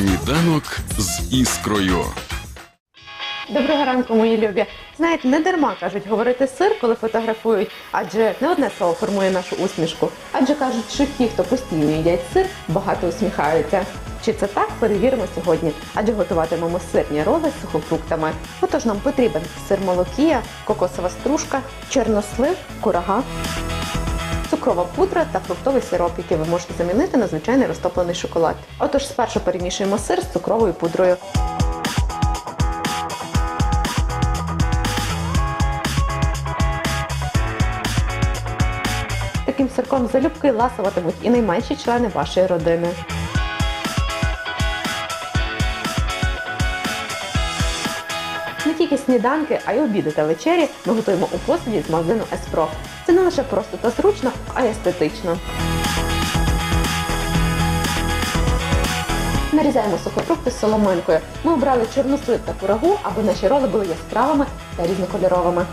Сніданок з іскрою. Доброго ранку, мої любі. Знаєте, не дарма кажуть говорити сир, коли фотографують, адже не одне слово формує нашу усмішку. Адже кажуть, що ті, хто постійно їдять сир, багато усміхаються. Чи це так, перевіримо сьогодні, адже готуватимемо сирні роли з сухофруктами. Отож нам потрібен сир молокія, кокосова стружка, чорнослив, курага, цукрова пудра та фруктовий сироп, який ви можете замінити на звичайний розтоплений шоколад. Отож, спершу перемішуємо сир з цукровою пудрою. Таким сирком залюбки ласуватимуть і найменші члени вашої родини. Тільки сніданки, а й обіди та вечері ми готуємо у посуді з магазину Еспро. Це не лише просто та зручно, а й естетично. Нарізаємо сухофрукти з соломинкою. Ми обрали чорнослив та курагу, аби наші роли були яскравими та різнокольоровими.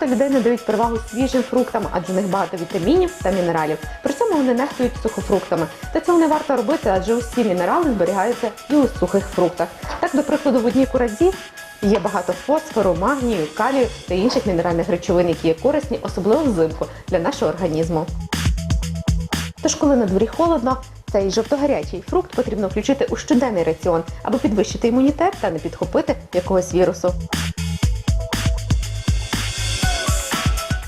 Багато людей надають перевагу свіжим фруктам, адже в них багато вітамінів та мінералів. При цьому вони нехтують сухофруктами. Та цього не варто робити, адже усі мінерали зберігаються і у сухих фруктах. Так, до прикладу, в одній куразі є багато фосфору, магнію, калію та інших мінеральних речовин, які є корисні, особливо взимку для нашого організму. Тож, коли на дворі холодно, цей жовтогарячий фрукт потрібно включити у щоденний раціон, аби підвищити імунітет та не підхопити якогось вірусу.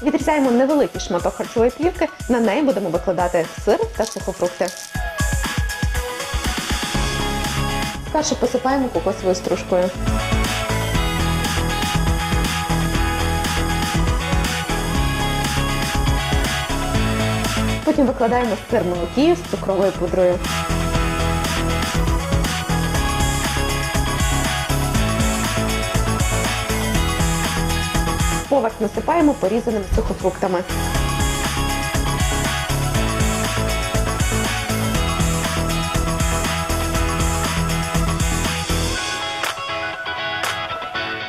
Відрізаємо невеликий шматок харчової плівки, на неї будемо викладати сир та сухофрукти. Спершу посипаємо кокосовою стружкою. Потім викладаємо сир молокію з цукровою пудрою. Поверх насипаємо порізаними сухофруктами.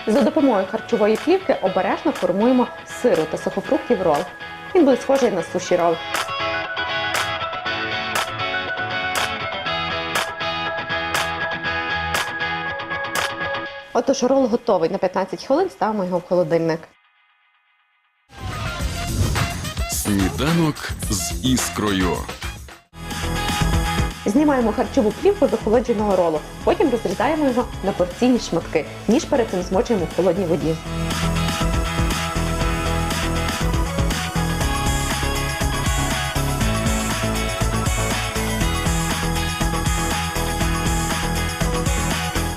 За допомогою харчової плівки обережно формуємо сиру та сухофруктів рол. Він буде схожий на суші рол. Отож, рол готовий на 15 хвилин, ставимо його в холодильник. Сніданок з іскрою. Знімаємо харчову плівку з охолодженого ролу. Потім розрізаємо його на порційні шматки. Ніж перед цим змочуємо в холодній воді.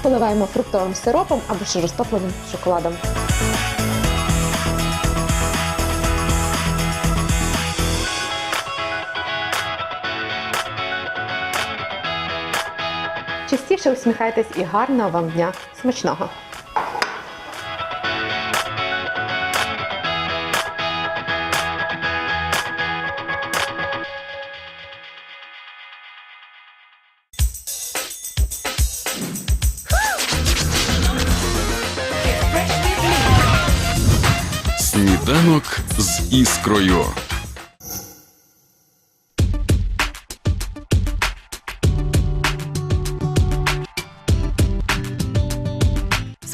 Поливаємо фруктовим сиропом або ж розтопленим шоколадом. Частіше усміхайтесь і гарного вам дня. Смачного! Сніданок з іскрою.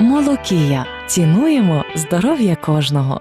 Молокія. Цінуємо здоров'я кожного.